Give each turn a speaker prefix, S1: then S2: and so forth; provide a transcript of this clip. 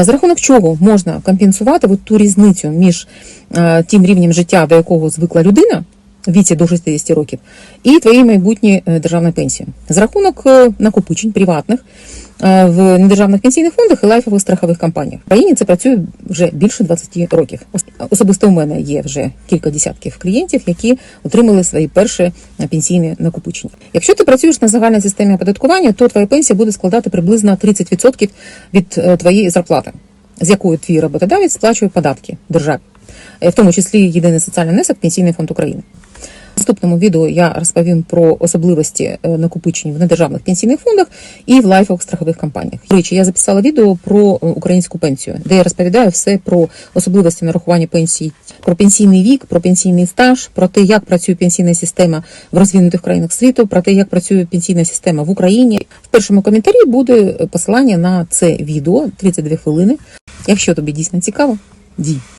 S1: За рахунок чого можна компенсувати от ту різницю між е, тим рівнем життя, до якого звикла людина віці до 60 років, і твоєю майбутньою е, державною пенсією. За рахунок накопичень приватних в недержавних пенсійних фондах і лайфових страхових компаніях. В країні це працює вже більше 20 років. Ос- Особисто у мене є вже кілька десятків клієнтів, які отримали свої перші е, пенсійні накопичення. Якщо ти працюєш на загальній системі оподаткування, то твоя пенсія буде складати приблизно 30% від е, твоєї зарплати, з якою твій роботодавець сплачує податки державі, Е, в тому числі єдиний соціальний внесок Пенсійний фонд України. Наступному відео я розповім про особливості е, накопичень в недержавних пенсійних фондах і в лайфових страхових компаніях. До речі, я записала відео про е, українську пенсію, де я розповідаю все про особливості нарахування пенсій, про пенсійний вік, про пенсійний стаж, про те, як працює пенсійна система в розвинутих країнах світу, про те, як працює пенсійна система в Україні. В першому коментарі буде посилання на це відео 32 хвилини. Якщо тобі дійсно цікаво, дій.